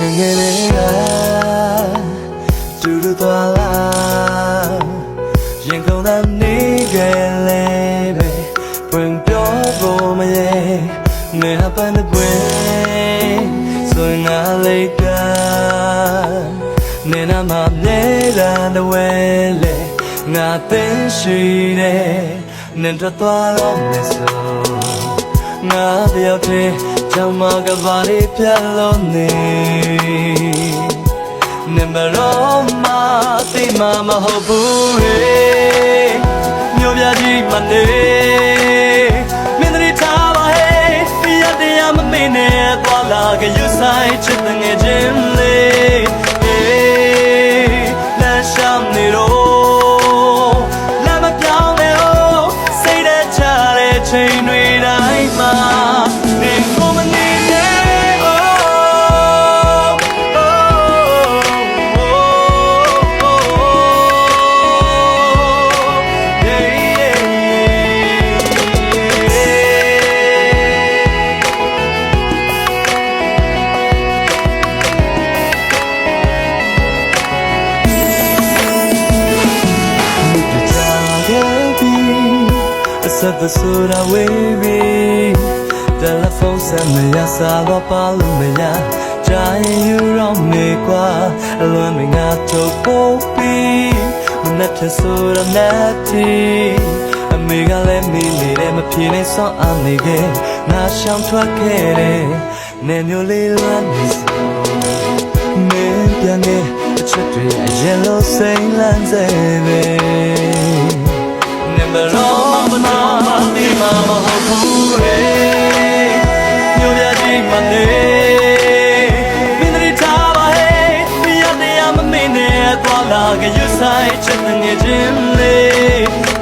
ငငယ်လေးကတူတူသွားလာရင်ကုန်တဲ့နေကလေးပဲပြန်ပြောဖို့မရေနေဟပန်တဲ့ကွယ်ဆိုငါလေးကနေနာမနေတာတဝဲလေငါသိရှိတယ်နင်တို့သွားတော့မယ်ဆိုငါတယောက်တည်း ကြောင်မကဘာလေးပြတ်လို့နေနင်မရောမသိမမဟုတ်ဘူးဟေးမြို့ပြကြီးမနေမင်းတို့ထားပါဟေးပြရတရားမမေ့နဲ့သွားလာကယူဆိုင်ချစ်တဲ့ငယ်ချင်းလေးဟေးလမ်းရှောင်းနေတော့လမ်းမပြောင်းနဲ့哦စိတ်ထဲချတဲ့ချိန်တွေ ဆက်သဆိုတာဝေးပြီတယ်လီဖုန်းဆက်မရစားတော့ပါလို့မရကြရင်ယူတော့မေကွာအလွန်မငါထုတ်ဖို့ပြီးမနဲ့ထဆိုတာနဲ့တီအမေကလည်းမိနေတယ်မပြေနိုင်ဆောင်အားနေခဲ့ငါရှောင်ထွက်ခဲ့တယ်နေမျိုးလေးလွမ်းနေစမင်းပြန်ခဲ့အချက်တွေအရင်လိုစိမ့်လန်းစေပဲ မနေမင်းတို့ထားပါဟဲ့မရတရားမမင်းနဲ့သွားလာကြရဆိုင်ချစ်ငယ်ချင်းလေး